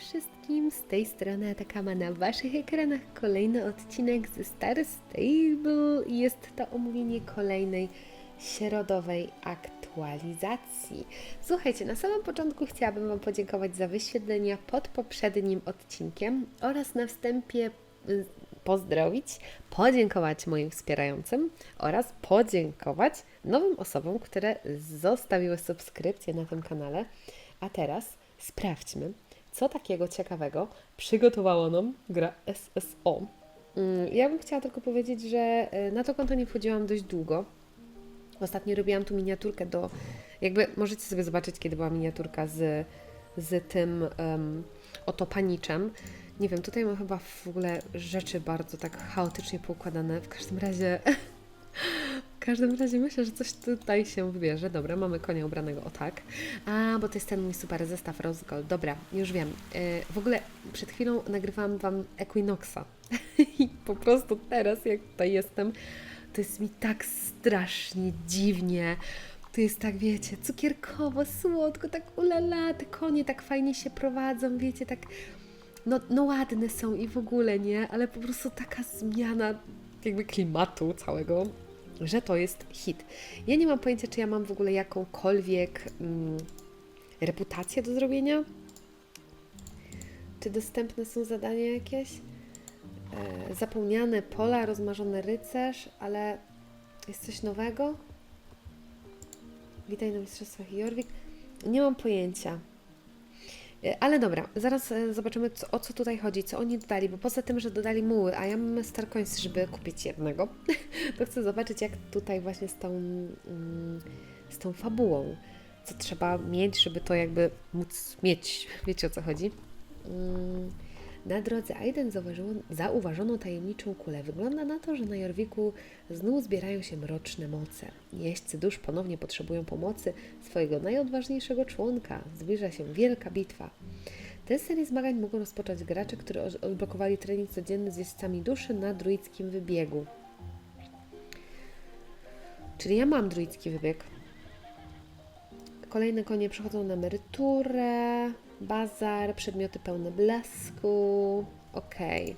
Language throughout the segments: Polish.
wszystkim, z tej strony Atakama na Waszych ekranach kolejny odcinek ze Star Stable jest to omówienie kolejnej środowej aktualizacji. Słuchajcie, na samym początku chciałabym Wam podziękować za wyświetlenia pod poprzednim odcinkiem oraz na wstępie y, pozdrowić, podziękować moim wspierającym oraz podziękować nowym osobom, które zostawiły subskrypcję na tym kanale. A teraz sprawdźmy, co takiego ciekawego przygotowała nam gra SSO. Mm, Ja bym chciała tylko powiedzieć, że y, na to konto nie wchodziłam dość długo. Ostatnio robiłam tu miniaturkę do. Jakby możecie sobie zobaczyć, kiedy była miniaturka z, z tym um, oto paniczem. Nie wiem, tutaj mam chyba w ogóle rzeczy bardzo tak chaotycznie poukładane. W każdym razie. W każdym razie myślę, że coś tutaj się wybierze. Dobra, mamy konia ubranego o tak. A, bo to jest ten mój super zestaw Rose Gold. Dobra, już wiem. Yy, w ogóle przed chwilą nagrywałam Wam Equinoxa. I po prostu teraz, jak tutaj jestem, to jest mi tak strasznie dziwnie. To jest tak, wiecie, cukierkowo, słodko, tak ulala, te konie tak fajnie się prowadzą, wiecie, tak no, no ładne są i w ogóle, nie? Ale po prostu taka zmiana jakby klimatu całego, że to jest hit. Ja nie mam pojęcia, czy ja mam w ogóle jakąkolwiek mm, reputację do zrobienia. Czy dostępne są zadania jakieś? E, zapełniane pola, rozmarzony rycerz, ale jest coś nowego? Witaj na Mistrzostwach Jorwik. Nie mam pojęcia. E, Ale dobra, zaraz e, zobaczymy co, o co tutaj chodzi, co oni dodali, bo poza tym, że dodali muły, a ja mam Star Coins, żeby kupić jednego, to chcę zobaczyć jak tutaj właśnie z tą, mm, z tą fabułą, co trzeba mieć, żeby to jakby móc mieć, wiecie o co chodzi. Na drodze Aiden zauważyło, zauważono tajemniczą kulę. Wygląda na to, że na Jorwiku znów zbierają się mroczne moce. Jeźdźcy dusz ponownie potrzebują pomocy swojego najodważniejszego członka. Zbliża się wielka bitwa. Tę serię zmagań mogą rozpocząć gracze, którzy od- odblokowali trening codzienny z jeźdźcami duszy na druidzkim wybiegu. Czyli ja mam druidzki wybieg. Kolejne konie przechodzą na emeryturę, bazar, przedmioty pełne blasku. Okej.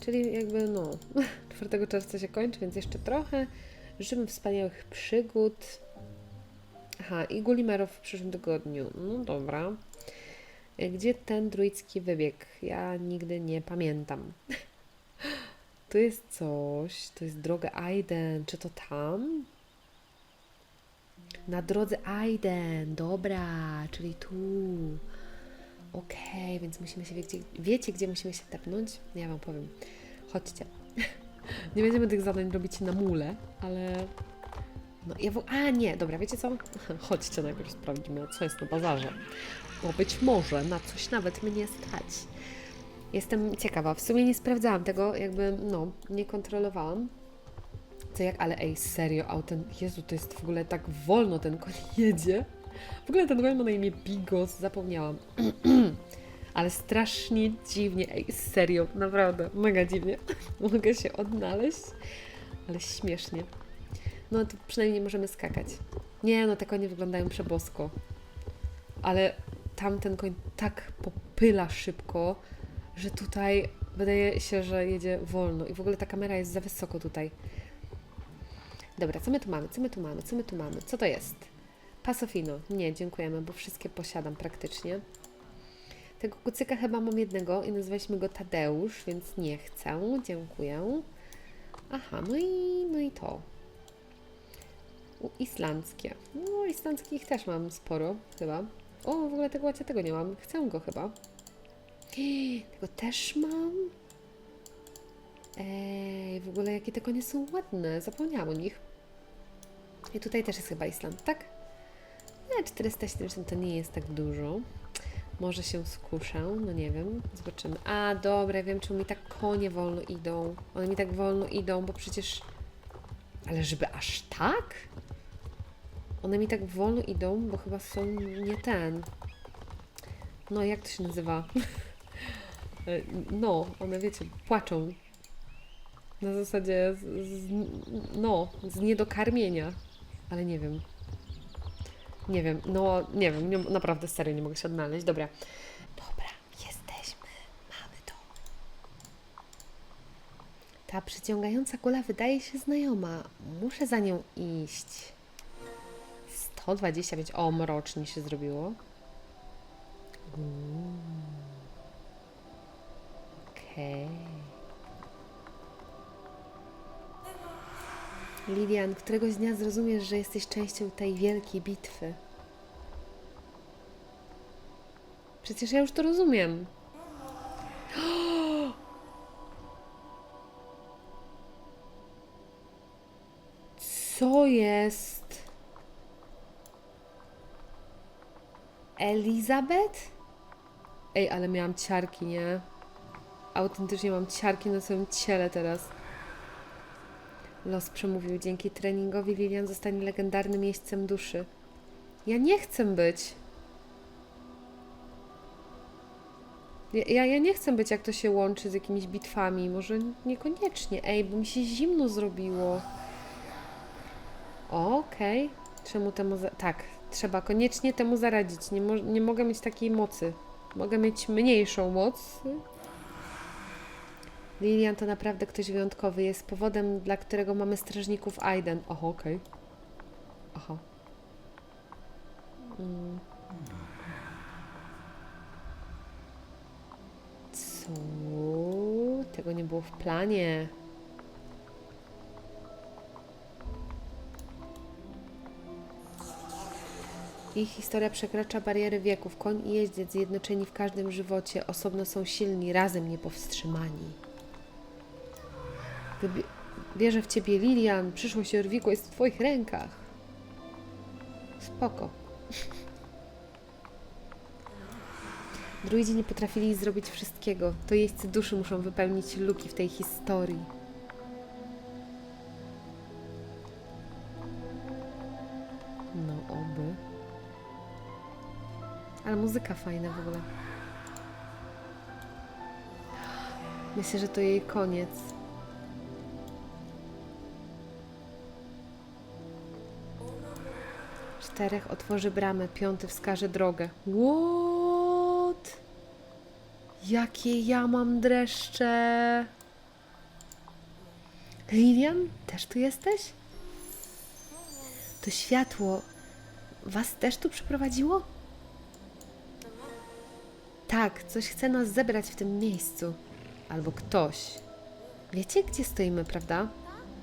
Czyli jakby no, 4 czerwca się kończy, więc jeszcze trochę. Życzymy wspaniałych przygód. Aha, i Gullimerów w przyszłym tygodniu. No dobra. Gdzie ten druicki wybieg? Ja nigdy nie pamiętam. Tu jest coś, to jest droga Aiden. Czy to tam? Na drodze Aiden, dobra, czyli tu. Okej, więc musimy się, wiecie, wiecie, gdzie musimy się tepnąć? Ja Wam powiem. Chodźcie. Nie będziemy tych zadań robić na mule, ale... No, ja w... A, nie, dobra, wiecie co? Chodźcie najpierw sprawdzimy, co jest na bazarze. Bo być może na coś nawet mnie stać. Jestem ciekawa. W sumie nie sprawdzałam tego, jakby, no, nie kontrolowałam. Co jak, ale ej, serio, autem, Jezu, to jest w ogóle tak wolno ten koń jedzie. W ogóle ten koń ma na imię Bigos, zapomniałam. ale strasznie dziwnie, ej, serio, naprawdę, mega dziwnie. Mogę się odnaleźć, ale śmiesznie. No to przynajmniej możemy skakać. Nie, no te konie wyglądają przebosko. Ale tamten koń tak popyla szybko, że tutaj wydaje się, że jedzie wolno i w ogóle ta kamera jest za wysoko tutaj. Dobra, co my tu mamy? Co my tu mamy? Co my tu mamy? Co to jest? Pasofino. Nie, dziękujemy, bo wszystkie posiadam praktycznie. Tego kucyka chyba mam jednego i nazwaliśmy go Tadeusz, więc nie chcę. Dziękuję. Aha, no i, no i to. U, islandzkie. No, islandzkich też mam sporo, chyba. O, w ogóle tego łacia tego nie mam. Chcę go chyba. Tego też mam. Ej, w ogóle jakie te konie są ładne. Zapomniałam o nich. I tutaj też jest chyba Island, tak? Nie, 470 to nie jest tak dużo. Może się skuszę, no nie wiem, zobaczymy. A, dobra, wiem, czemu mi tak konie wolno idą. One mi tak wolno idą, bo przecież... Ale żeby aż tak? One mi tak wolno idą, bo chyba są nie ten. No, jak to się nazywa? E, no, one wiecie, płaczą. Na zasadzie z, z, no, z niedokarmienia. Ale nie wiem. Nie wiem, no nie wiem, nie, naprawdę serio nie mogę się odnaleźć. Dobra. Dobra, jesteśmy. Mamy to. Ta przyciągająca kula wydaje się znajoma. Muszę za nią iść. 125. O, mrocznie się zrobiło. Okej. Lilian, któregoś dnia zrozumiesz, że jesteś częścią tej wielkiej bitwy. Przecież ja już to rozumiem. Co jest? Elizabeth? Ej, ale miałam ciarki, nie? Autentycznie mam ciarki na całym ciele teraz. Los przemówił. Dzięki treningowi Lilian zostanie legendarnym miejscem duszy. Ja nie chcę być. Ja, ja, nie chcę być, jak to się łączy z jakimiś bitwami. Może niekoniecznie. Ej, bo mi się zimno zrobiło. Okej. Czemu temu... Za... Tak, trzeba koniecznie temu zaradzić. Nie, mo nie mogę mieć takiej mocy. Mogę mieć mniejszą moc. Lilian to naprawdę ktoś wyjątkowy. Jest powodem, dla którego mamy strażników Aiden. Oho, okej. Aha. Mm. Co? Tego nie było w planie. Ich historia przekracza bariery wieków. Koń i jeździec zjednoczeni w każdym żywocie, osobno są silni, razem niepowstrzymani. Wybie- wierzę w ciebie, Lilian. Przyszłość Jorwiku jest w twoich rękach. Spoko. Druidzi nie potrafili zrobić wszystkiego. To jeźdźcy duszy muszą wypełnić luki w tej historii. No, oby. Ale muzyka fajna w ogóle. Myślę, że to jej koniec. Czterech otworzy bramę, piąty wskaże drogę. What? Jakie ja mam dreszcze! Lilian, też tu jesteś? To światło was też tu przyprowadziło? Tak, coś chce nas zebrać w tym miejscu. Albo ktoś. Wiecie, gdzie stoimy, prawda?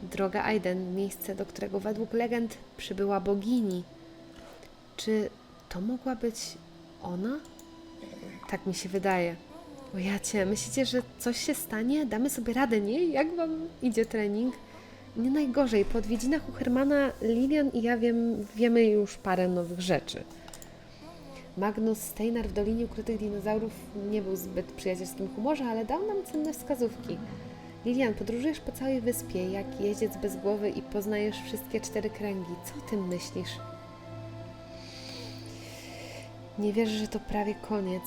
Droga Aiden, miejsce, do którego według legend przybyła bogini. Czy to mogła być ona? Tak mi się wydaje. O jacie, myślicie, że coś się stanie? Damy sobie radę, nie? Jak wam idzie trening? Nie najgorzej. Po odwiedzinach u Hermana, Lilian i ja wiem, wiemy już parę nowych rzeczy. Magnus Steinar w Dolinie Ukrytych Dinozaurów nie był zbyt przyjacielskim humorze, ale dał nam cenne wskazówki. Lilian, podróżujesz po całej wyspie, jak jeździec bez głowy i poznajesz wszystkie cztery kręgi. Co o tym myślisz? Nie wierzę, że to prawie koniec.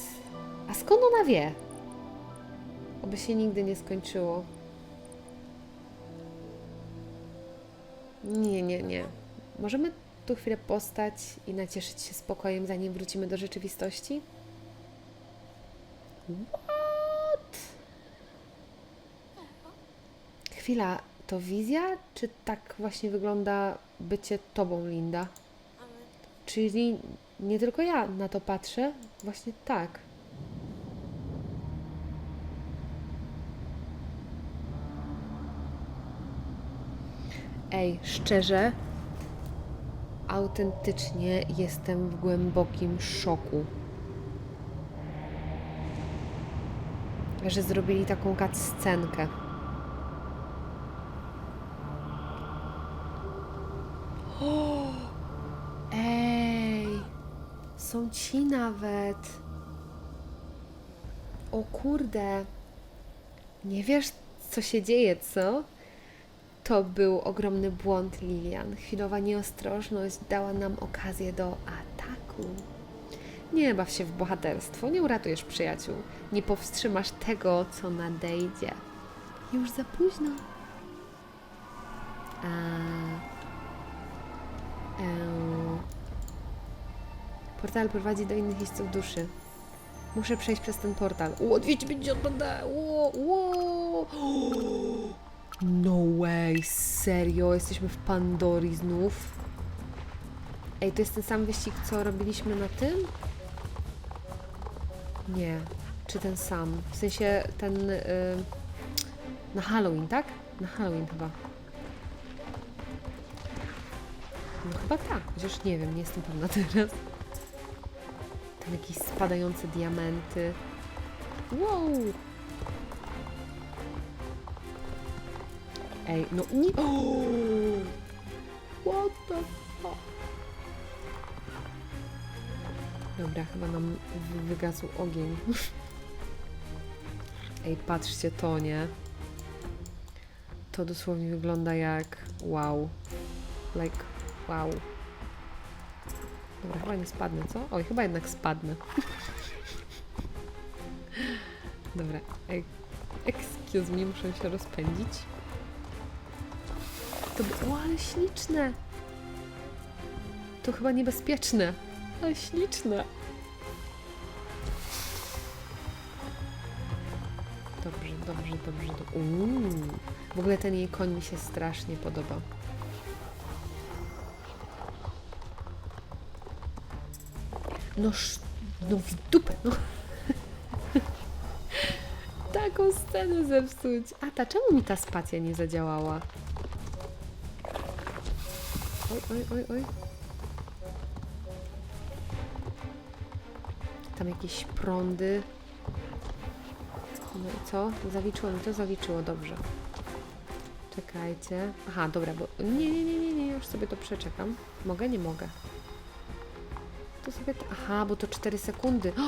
A skąd ona wie? Oby się nigdy nie skończyło. Nie, nie, nie. Możemy tu chwilę postać i nacieszyć się spokojem, zanim wrócimy do rzeczywistości? What? Chwila, to wizja? Czy tak właśnie wygląda bycie tobą, Linda? Czyli nie tylko ja na to patrzę? Właśnie tak. Ej, szczerze, autentycznie jestem w głębokim szoku. Że zrobili taką scenkę. Są ci nawet. O kurde. Nie wiesz, co się dzieje, co? To był ogromny błąd, Lilian. Chwilowa nieostrożność dała nam okazję do ataku. Nie baw się w bohaterstwo, nie uratujesz przyjaciół. Nie powstrzymasz tego, co nadejdzie. Już za późno. A... Eee. Portal prowadzi do innych miejsców duszy. Muszę przejść przez ten portal. Ło, 250 będę! Ło, ło! No way, serio? Jesteśmy w Pandorii znów? Ej, to jest ten sam wyścig, co robiliśmy na tym? Nie. Czy ten sam? W sensie ten... Y, na Halloween, tak? Na Halloween chyba. No chyba tak, chociaż nie wiem, nie jestem pewna teraz. Jakieś spadające diamenty. Wow! Ej, no nie... Oh! What the fuck? Dobra, chyba nam wy- wygasł ogień. Ej, patrzcie to, nie? To dosłownie wygląda jak wow. Like, wow. Chyba nie spadnę, co? Oj, chyba jednak spadnę. Dobra, ej, excuse me, muszę się rozpędzić. To by... O, ale śliczne! To chyba niebezpieczne, ale śliczne. Dobrze, dobrze, dobrze. Do... Uuu. W ogóle ten jej koń mi się strasznie podoba. No, no w dupę, no. Taką scenę zepsuć. A ta, czemu mi ta spacja nie zadziałała? Oj, oj, oj, oj. Tam jakieś prądy. No i co? Zaliczyło mi to? Zaliczyło, dobrze. Czekajcie. Aha, dobra, bo... Nie, nie, nie, nie, nie, już sobie to przeczekam. Mogę? Nie mogę. Aha, bo to 4 sekundy.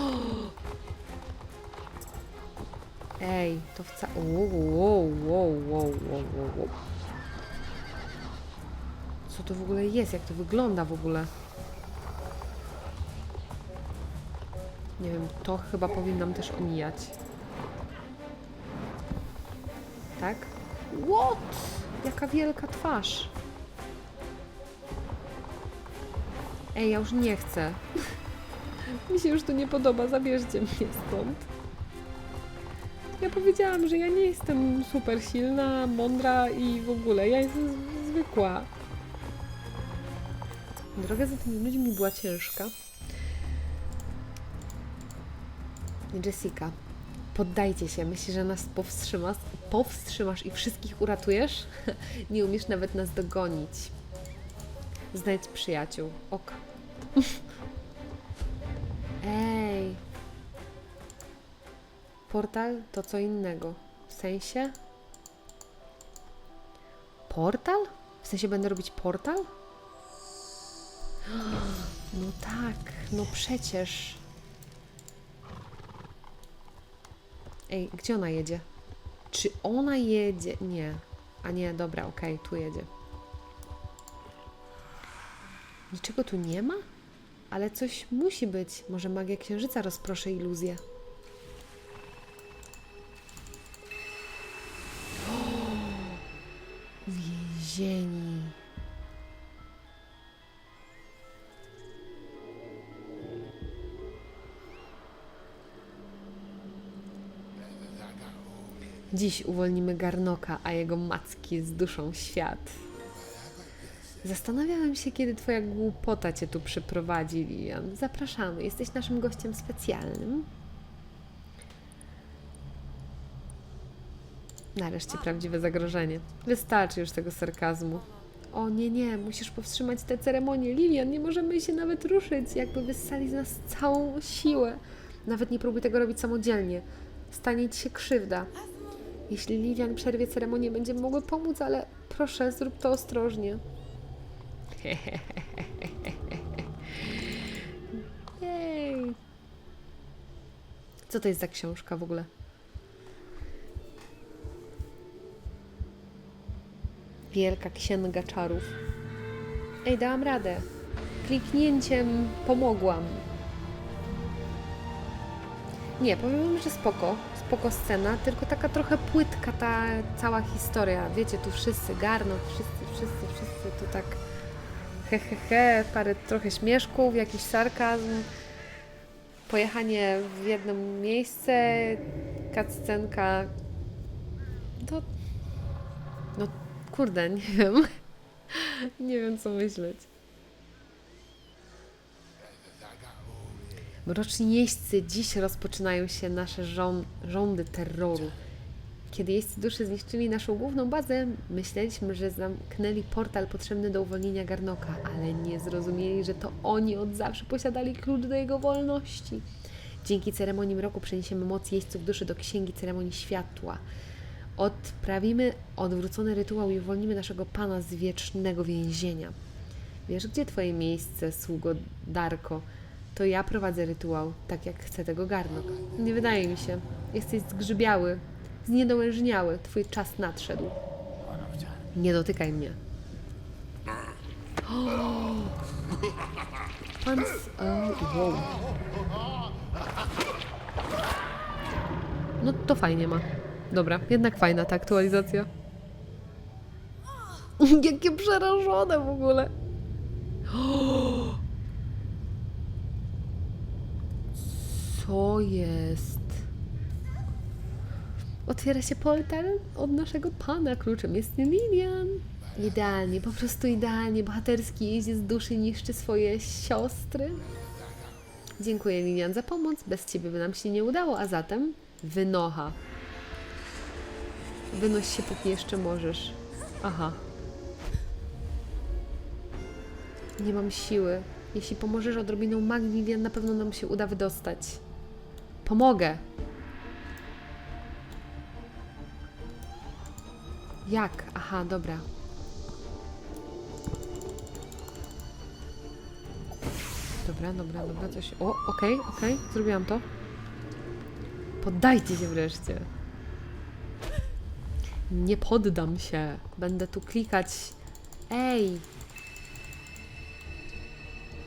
Ej, to wcale... Wow, wow, wow, wow, wow, wow. Co to w ogóle jest? Jak to wygląda w ogóle? Nie wiem, to chyba powinnam też omijać. Tak? What? Jaka wielka twarz. Ej, ja już nie chcę. Mi się już to nie podoba, zabierzcie mnie stąd. Ja powiedziałam, że ja nie jestem super silna, mądra i w ogóle. Ja jestem zwykła. Droga za tymi ludźmi była ciężka. Jessica, poddajcie się. Myślisz, że nas powstrzymasz, powstrzymasz i wszystkich uratujesz? Nie umiesz nawet nas dogonić. Znajdź przyjaciół. Ok. Ej. Portal to co innego. W sensie? Portal? W sensie będę robić portal? No tak, no przecież. Ej, gdzie ona jedzie? Czy ona jedzie? Nie. A nie, dobra, okej, tu jedzie. Niczego tu nie ma? Ale coś musi być. Może magia księżyca rozproszy iluzję. Więzieni. Dziś uwolnimy Garnoka, a jego macki zduszą świat. Zastanawiałem się, kiedy twoja głupota cię tu przyprowadzi, Lilian. Zapraszamy, jesteś naszym gościem specjalnym. Nareszcie prawdziwe zagrożenie. Wystarczy już tego sarkazmu. O nie, nie, musisz powstrzymać tę ceremonię. Lilian, nie możemy się nawet ruszyć, jakby wyssali z nas całą siłę. Nawet nie próbuj tego robić samodzielnie. Stanie ci się krzywda. Jeśli Lilian przerwie ceremonię, będziemy mogły pomóc, ale proszę, zrób to ostrożnie. Jej. Co to jest za książka w ogóle? Wielka księga czarów. Ej, dałam radę. Kliknięciem pomogłam. Nie, powiem wam, że spoko. Spoko scena, tylko taka trochę płytka ta cała historia. Wiecie, tu wszyscy garną, wszyscy, wszyscy, wszyscy tu tak he, he, he, parę trochę śmieszków, jakiś sarkazm, pojechanie w jedno miejsce, cutscenka. To. No kurde, nie wiem. nie wiem co myśleć. Mroczni jeźdźcy, dziś rozpoczynają się nasze rządy terroru. Kiedy jeźdźcy duszy zniszczyli naszą główną bazę, myśleliśmy, że zamknęli portal potrzebny do uwolnienia Garnoka, ale nie zrozumieli, że to oni od zawsze posiadali klucz do jego wolności. Dzięki ceremonii mroku przeniesiemy moc jeźdźców duszy do księgi ceremonii światła. Odprawimy odwrócony rytuał i uwolnimy naszego pana z wiecznego więzienia. Wiesz, gdzie twoje miejsce, sługo Darko? To ja prowadzę rytuał, tak jak chce tego Garnok. Nie wydaje mi się. Jesteś zgrzybiały, zniedołężniały. Twój czas nadszedł. Nie dotykaj mnie. Pan wow. No to fajnie ma. Dobra, jednak fajna ta aktualizacja. Jakie przerażone w ogóle. Co jest? Otwiera się portal od naszego pana. Kluczem jest Lilian. Idealnie, po prostu idealnie. Bohaterski z duszy niszczy swoje siostry. Dziękuję Lilian za pomoc. Bez ciebie by nam się nie udało, a zatem wynocha. Wynoś się póki jeszcze możesz. Aha. Nie mam siły. Jeśli pomożesz odrobiną magii, Lilian, na pewno nam się uda wydostać. Pomogę. Jak? Aha, dobra. Dobra, dobra, dobra, coś... O, okej, okay, okej, okay, zrobiłam to. Poddajcie się wreszcie. Nie poddam się. Będę tu klikać. Ej!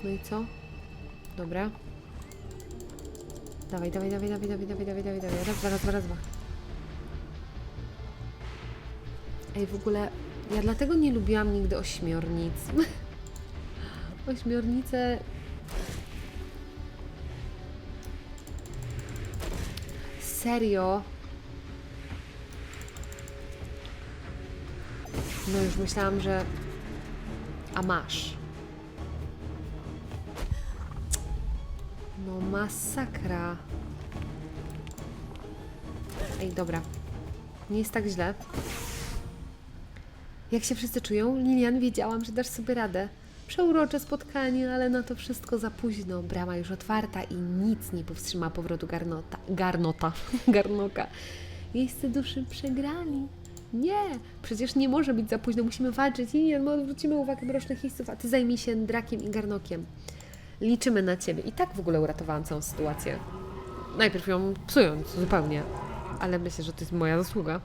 No i co? Dobra. Dawaj, dawaj, dawaj, dawaj, dawaj, dawaj, dawaj, dawaj. Raz, dwa, raz, dwa, raz. Ej, w ogóle ja dlatego nie lubiłam nigdy ośmiornic. Ośmiornice... Serio? No już myślałam, że... A masz. No masakra. Ej, dobra. Nie jest tak źle. Jak się wszyscy czują? Lilian, wiedziałam, że dasz sobie radę. Przeurocze spotkanie, ale na to wszystko za późno. Brama już otwarta i nic nie powstrzyma powrotu garnota. Garnota. Garnoka. Jeźdźcy duszy przegrali. Nie, przecież nie może być za późno. Musimy walczyć. Lilian, my odwrócimy uwagę mrocznych jeźdźców, a ty zajmij się drakiem i garnokiem. Liczymy na ciebie. I tak w ogóle uratowałam całą sytuację. Najpierw ją psując zupełnie, ale myślę, że to jest moja zasługa.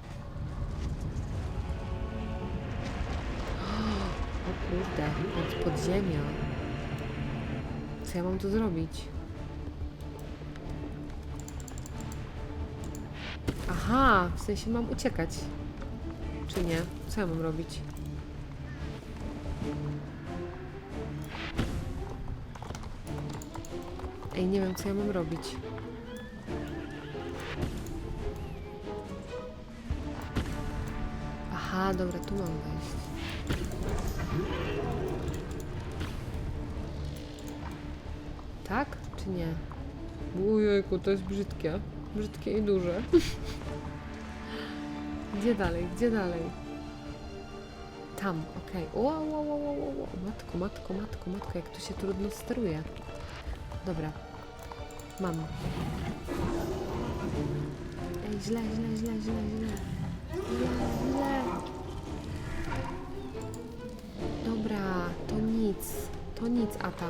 Kurde, pod podziemia. Co ja mam tu zrobić? Aha, w sensie mam uciekać. Czy nie? Co ja mam robić? Ej, nie wiem, co ja mam robić. Aha, dobra, tu mam wejść. Nie? Ojejku, to jest brzydkie. Brzydkie i duże. Gdzie dalej? Gdzie dalej? Tam, okej. Okay. Ło, ło, ło, ło. Matko, matko, matko, matko, jak tu się trudno steruje. Dobra. Mam. Ej, źle, źle, źle, źle, źle. Źle, źle. Dobra, to nic. To nic, Ata.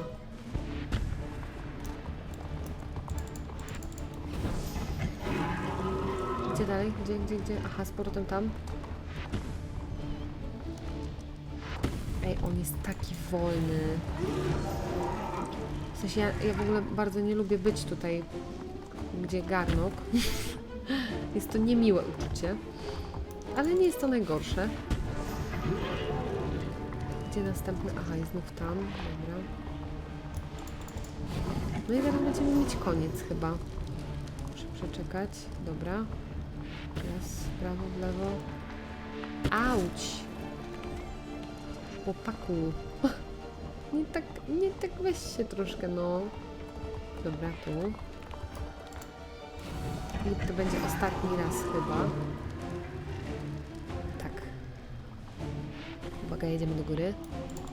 Dalej? Gdzie, gdzie, gdzie? Aha, z powrotem tam. Ej, on jest taki wolny. W sensie ja, ja w ogóle bardzo nie lubię być tutaj, gdzie garnok. jest to niemiłe uczucie, ale nie jest to najgorsze. Gdzie następny? Aha, i znów tam. Dobra. No i zaraz będziemy mieć koniec chyba. Muszę przeczekać. Dobra. Raz, w prawo, w lewo. Auć! Chłopaku. Nie tak, nie tak weź się troszkę, no. Dobra, tu. I to będzie ostatni raz chyba. Tak. Uwaga, jedziemy do góry.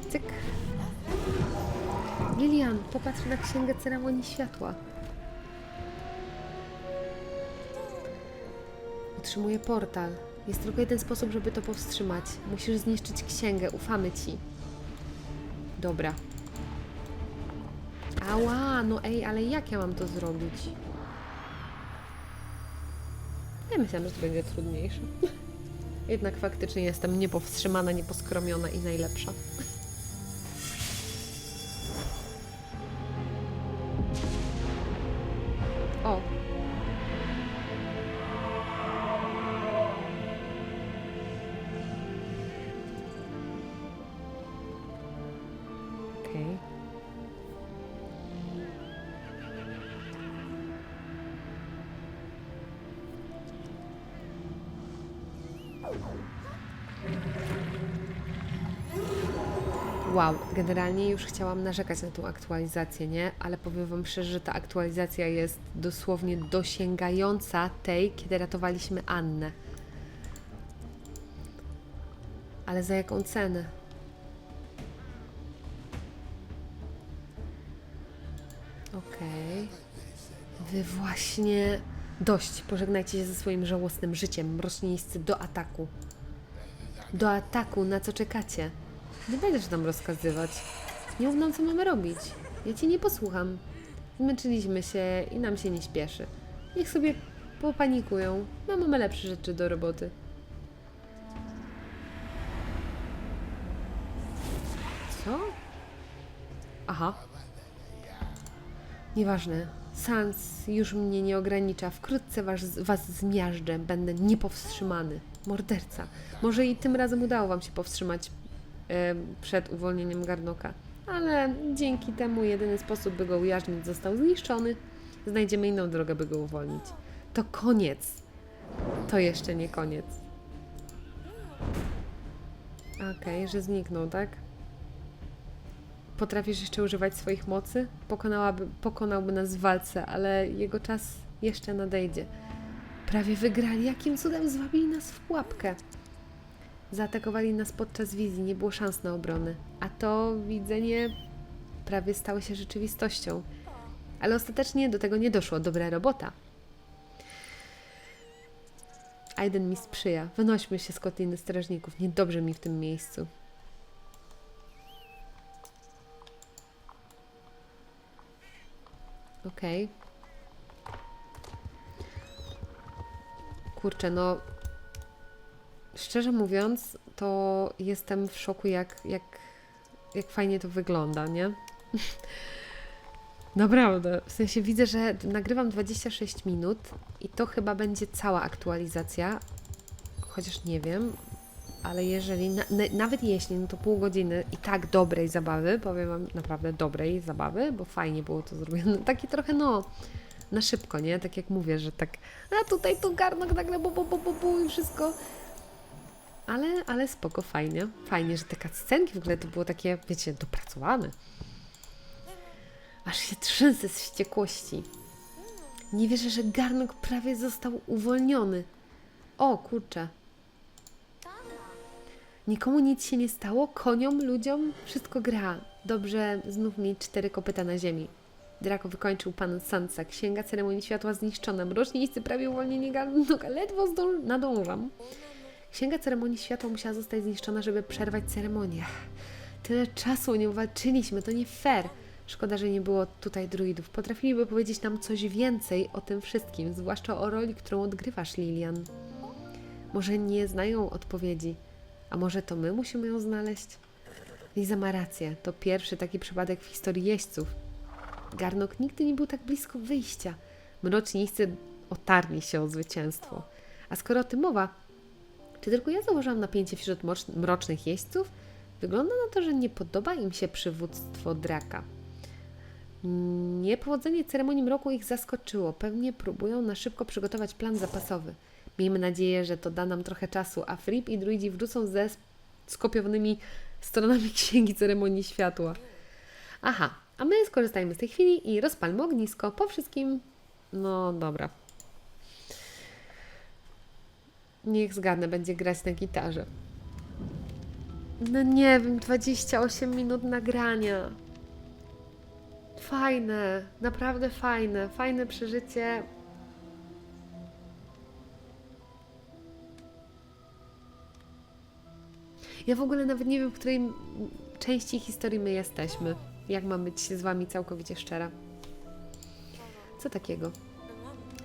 Cyk. Lilian, popatrz na księgę ceremonii światła. Utrzymuję portal. Jest tylko jeden sposób, żeby to powstrzymać. Musisz zniszczyć księgę, ufamy ci. Dobra. Ała, no ej, ale jak ja mam to zrobić? Ja myślałam, że to będzie trudniejsze. Jednak faktycznie jestem niepowstrzymana, nieposkromiona i najlepsza. Wow, generalnie już chciałam narzekać na tą aktualizację, nie? Ale powiem Wam szczerze, że ta aktualizacja jest dosłownie dosięgająca tej, kiedy ratowaliśmy Annę. Ale za jaką cenę? Okej. Wy właśnie... Dość, pożegnajcie się ze swoim żałosnym życiem, mrocznieńscy, do ataku. Do ataku, na co czekacie? Nie będziesz nam rozkazywać. Nie mów nam, co mamy robić. Ja cię nie posłucham. Zmęczyliśmy się i nam się nie śpieszy. Niech sobie popanikują. No, mamy lepsze rzeczy do roboty. Co? Aha. Nieważne. Sans już mnie nie ogranicza. Wkrótce was, was zmiażdżę. Będę niepowstrzymany. Morderca. Może i tym razem udało wam się powstrzymać przed uwolnieniem Garnoka. Ale dzięki temu jedyny sposób, by go ujarzmić, został zniszczony. Znajdziemy inną drogę, by go uwolnić. To koniec. To jeszcze nie koniec. Okej, że zniknął, tak? Potrafisz jeszcze używać swoich mocy? Pokonałaby, pokonałby nas w walce, ale jego czas jeszcze nadejdzie. Prawie wygrali. Jakim cudem zwabili nas w pułapkę? Zaatakowali nas podczas wizji, nie było szans na obronę. A to widzenie prawie stało się rzeczywistością. Ale ostatecznie do tego nie doszło. Dobra robota. Aiden mi sprzyja. Wynośmy się z kotliny strażników. Niedobrze mi w tym miejscu. Okej. Kurczę, no. Szczerze mówiąc, to jestem w szoku, jak, jak, jak fajnie to wygląda, nie? Naprawdę. W sensie widzę, że nagrywam 26 minut i to chyba będzie cała aktualizacja. Chociaż nie wiem, ale jeżeli, na, na, nawet jeśli, no to pół godziny i tak dobrej zabawy, powiem Wam naprawdę dobrej zabawy, bo fajnie było to zrobione. Taki trochę, no, na szybko, nie? Tak jak mówię, że tak, a tutaj tu garnok nagle bu, bu, bu, i wszystko. Ale, ale spoko, fajnie. Fajnie, że te scenki w ogóle to było takie, wiecie, dopracowane. Aż się trzęsę z wściekłości. Nie wierzę, że garnok prawie został uwolniony. O, kurczę. Nikomu nic się nie stało, koniom, ludziom, wszystko gra. Dobrze znów mieć cztery kopyta na ziemi. Draco wykończył pan Sansa. Księga ceremonii światła zniszczona. Mrocznieńcy prawie uwolnieni garnka. Ledwo zdąż... nadążam. Księga ceremonii światła musiała zostać zniszczona, żeby przerwać ceremonię. Tyle czasu nie walczyliśmy, to nie fair. Szkoda, że nie było tutaj druidów. Potrafiliby powiedzieć nam coś więcej o tym wszystkim, zwłaszcza o roli, którą odgrywasz, Lilian. Może nie znają odpowiedzi, a może to my musimy ją znaleźć? Liza ma rację, to pierwszy taki przypadek w historii jeźdźców. Garnok nigdy nie był tak blisko wyjścia. Mrocznicy otarli się o zwycięstwo. A skoro o tym mowa, czy tylko ja zauważyłam napięcie wśród mrocznych jeźdźców? Wygląda na to, że nie podoba im się przywództwo Draka. Niepowodzenie ceremonii mroku ich zaskoczyło. Pewnie próbują na szybko przygotować plan zapasowy. Miejmy nadzieję, że to da nam trochę czasu, a Frip i druidzi wrócą ze skopiowanymi stronami księgi ceremonii światła. Aha, a my skorzystajmy z tej chwili i rozpalmy ognisko po wszystkim. No dobra. Niech zgadnę, będzie grać na gitarze. No nie wiem, 28 minut nagrania. Fajne, naprawdę fajne, fajne przeżycie. Ja w ogóle nawet nie wiem, w której części historii my jesteśmy. Jak mam być z Wami całkowicie szczera. Co takiego?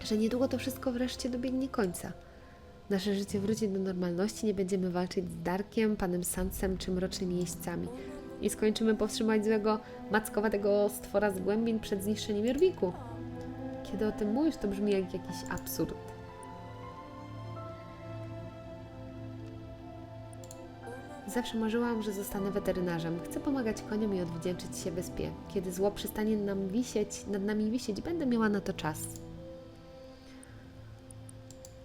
Że niedługo to wszystko wreszcie dobiegnie końca. Nasze życie wróci do normalności, nie będziemy walczyć z Darkiem, panem Sansem czy mrocznymi jeźdźcami. I skończymy powstrzymać złego, mackowatego stwora z głębin przed zniszczeniem Jorwiku. Kiedy o tym mówisz, to brzmi jak jakiś absurd. Zawsze marzyłam, że zostanę weterynarzem. Chcę pomagać koniom i odwdzięczyć się wyspie. Kiedy zło przestanie nam wisieć, nad nami wisieć, będę miała na to czas.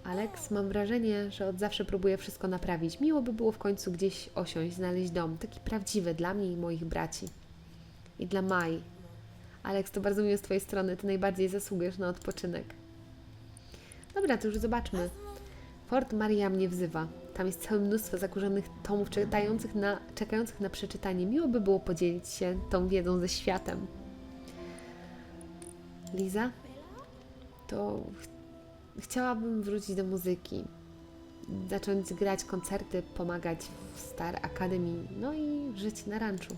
Alex, mam wrażenie, że od zawsze próbuję wszystko naprawić. Miło by było w końcu gdzieś osiąść, znaleźć dom. Taki prawdziwy dla mnie i moich braci. I dla Mai. Alex, to bardzo miło z Twojej strony. Ty najbardziej zasługujesz na odpoczynek. Dobra, to już zobaczmy. Fort Maria mnie wzywa. Tam jest całe mnóstwo zakurzonych tomów czekających na, czekających na przeczytanie. Miło by było podzielić się tą wiedzą ze światem. Liza? To ch- chciałabym wrócić do muzyki. Zacząć grać koncerty, pomagać w Star Academy, no i żyć na ranczu.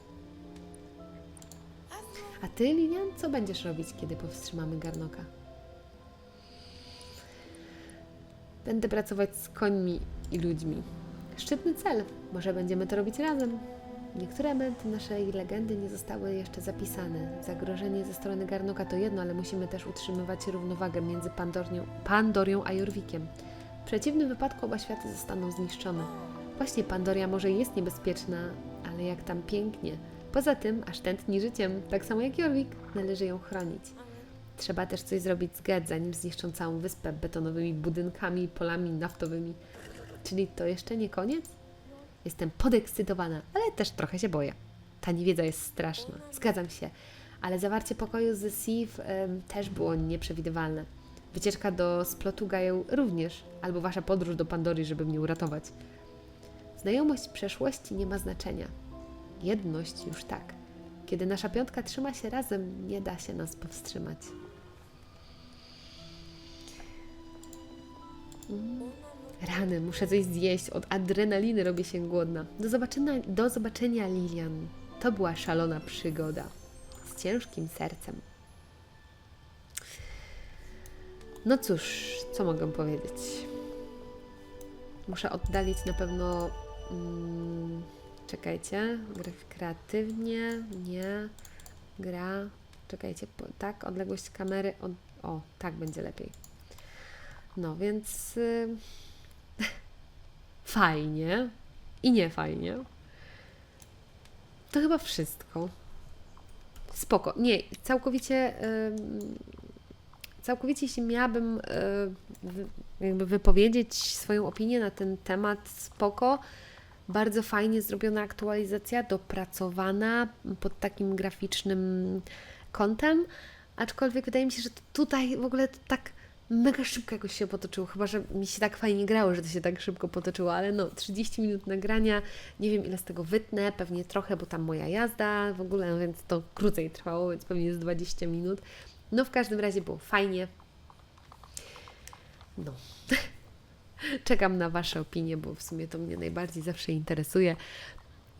A ty, Lilian, co będziesz robić, kiedy powstrzymamy Garnoka? Będę pracować z końmi i ludźmi. Szczytny cel. Może będziemy to robić razem. Niektóre elementy naszej legendy nie zostały jeszcze zapisane. Zagrożenie ze strony Garnoka to jedno, ale musimy też utrzymywać równowagę między Pandornią, Pandorią a Jorwikiem. W przeciwnym wypadku oba światy zostaną zniszczone. Właśnie Pandoria może jest niebezpieczna, ale jak tam pięknie. Poza tym, aż tętni życiem, tak samo jak Jorwik, należy ją chronić. Trzeba też coś zrobić z Ged, zanim zniszczą całą wyspę betonowymi budynkami i polami naftowymi. Czyli to jeszcze nie koniec? Jestem podekscytowana, ale też trochę się boję. Ta niewiedza jest straszna, zgadzam się. Ale zawarcie pokoju z Sif em, też było nieprzewidywalne. Wycieczka do splotu Gajeł również, albo wasza podróż do Pandory, żeby mnie uratować. Znajomość przeszłości nie ma znaczenia. Jedność już tak. Kiedy nasza piątka trzyma się razem, nie da się nas powstrzymać. Rany, muszę coś zjeść. Od adrenaliny robię się głodna. Do zobaczenia, do zobaczenia Lilian. To była szalona przygoda. Z ciężkim sercem. No cóż, co mogę powiedzieć? Muszę oddalić na pewno. Mm, czekajcie. Grę kreatywnie. Nie. Gra. Czekajcie, tak, odległość kamery. Od, o, tak będzie lepiej. No więc. Y, fajnie i nie fajnie. To chyba wszystko. Spoko. Nie, całkowicie. ym, całkowicie, jeśli miałabym y, jakby wypowiedzieć swoją opinię na ten temat, spoko. Bardzo fajnie zrobiona aktualizacja, dopracowana pod takim graficznym kątem. Aczkolwiek wydaje mi się, że tutaj w ogóle tak mega szybko jakoś się potoczyło, chyba że mi się tak fajnie grało, że to się tak szybko potoczyło, ale no 30 minut nagrania, nie wiem ile z tego wytnę, pewnie trochę, bo tam moja jazda w ogóle, no więc to krócej trwało, więc pewnie jest 20 minut. No w każdym razie było fajnie. No. Czekam na Wasze opinie, bo w sumie to mnie najbardziej zawsze interesuje.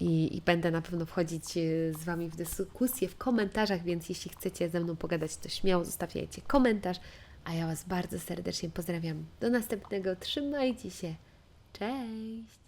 I, I będę na pewno wchodzić e, z Wami w dyskusję w komentarzach, więc jeśli chcecie ze mną pogadać, to śmiało zostawiajcie komentarz. A ja Was bardzo serdecznie pozdrawiam. Do następnego. Trzymajcie się. Cześć!